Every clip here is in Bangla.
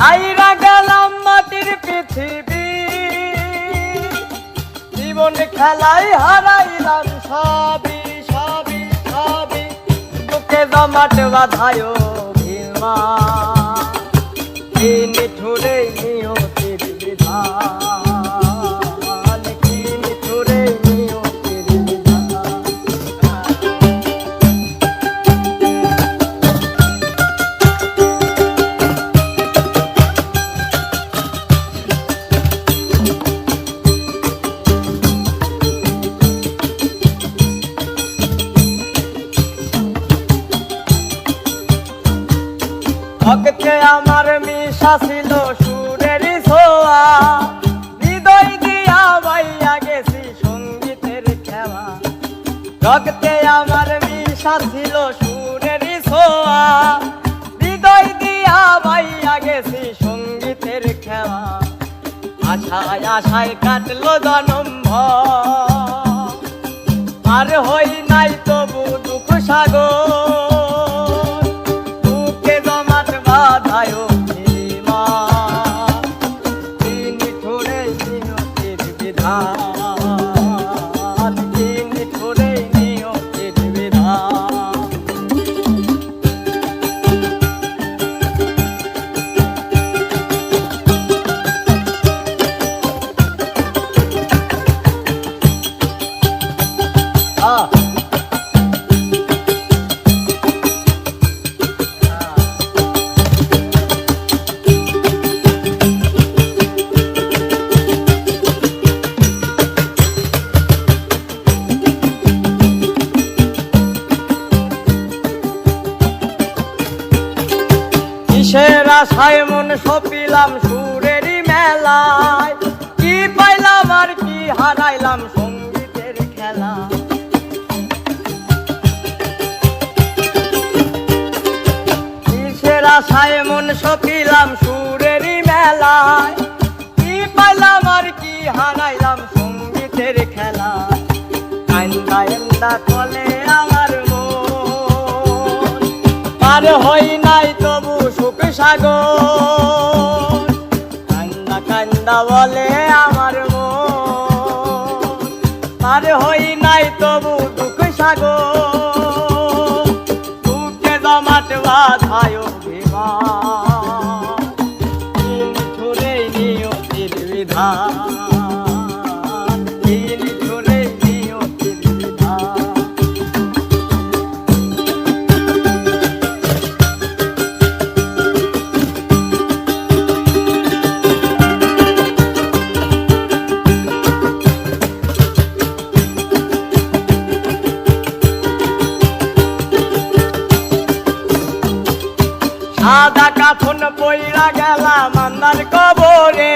আইরা গেলাম মাটির পৃথিবী। জীবন খেলায় হারাইলাম সবই সবই সবই। বুকে জমাট বাধায় ভীমা দিন ঠুরে নিয়তির ভক্তে আমার মিশা ছিল সুরের ছোয়া। হৃদয় দিয়া বাইয়া গেছি সঙ্গীতের খেলা। রক্তে আমার মিশা ছিল সুরের ছোয়া। হৃদয় দিয়া বাইয়া গেছি সঙ্গীতের খেলা। আশায় আশায় কাটলো জনম আর হই নাই তবু দুঃখ সাগর। আশায় মন সপিলাম সুরেরই মেলায়। কি পাইলাম আর কি হারাইলাম সঙ্গীতের খেলা। কিসের আশায় মন সপিলাম সুরেরই মেলায়। কি পাইলাম আর কি হারাইলাম সঙ্গীতের খেলা। কান্দা এন্দা কলে আমার মন। পার হই নাই তবু সুখ সাগর কান্দা কান্দা বলে আমার মন। আর হই নাই তবু দুঃখ সাগর। দুঃখে জমাট বাধায় ঠুরে নিয়তির বিধান সাদা কাফন পইরা গেলাম আন্দার কবরে।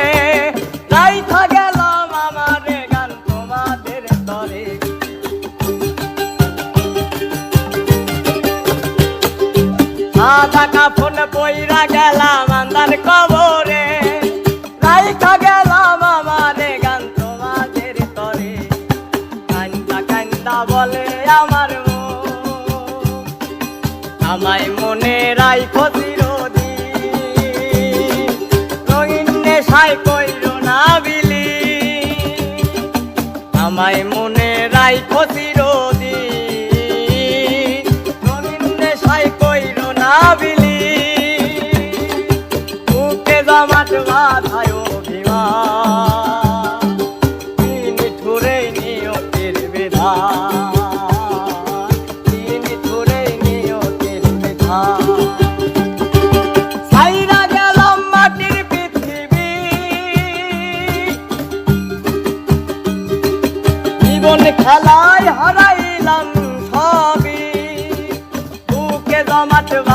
রাইখা গেলাম আমারে গান তোমাদের তরে। সাদা কাফন পইরা গেলাম আন্দার কবরে। রাইখা গেলাম আমারে গান তোমাদের তরে। কান্দা কান্দা বলে আমার আমায় মনে রাইখো রঙিন কইল না বিলি। আমায় মনে রাই চিরদিন